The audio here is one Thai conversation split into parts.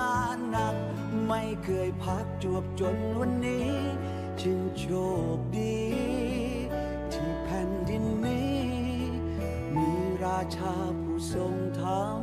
งานหนัก ไม่เคยพักจวบจนวันนี้ฉันโชคดี ที่แผ่นดินนี้ มีราชาผู้ทรงธรรม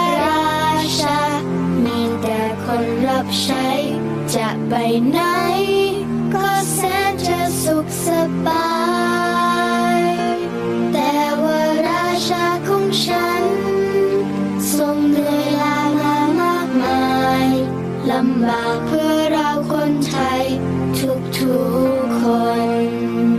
อบใช้ จะไปไหน ก็แสนจะสุขสบาย แต่ว่าราชาของฉัน ทรงเหนื่อยลามามากมายลำบากเพื่อเราคนไทย ทุกๆคน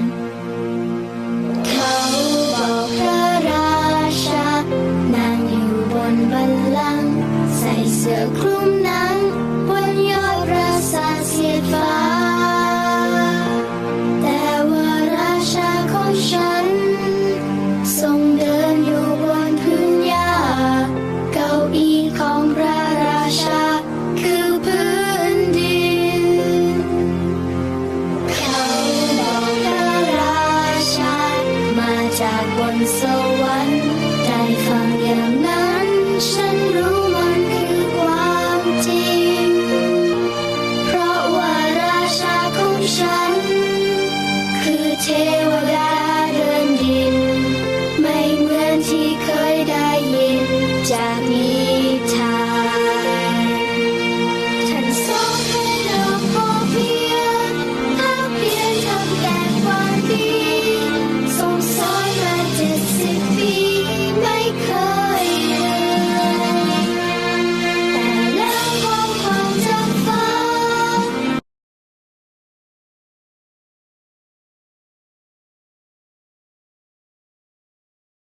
ดบนสวรรค์ได้ฟังอย่างนั้น ฉันรู้มันคือความจริง เพราะว่าราชาของฉัน คือเทวดา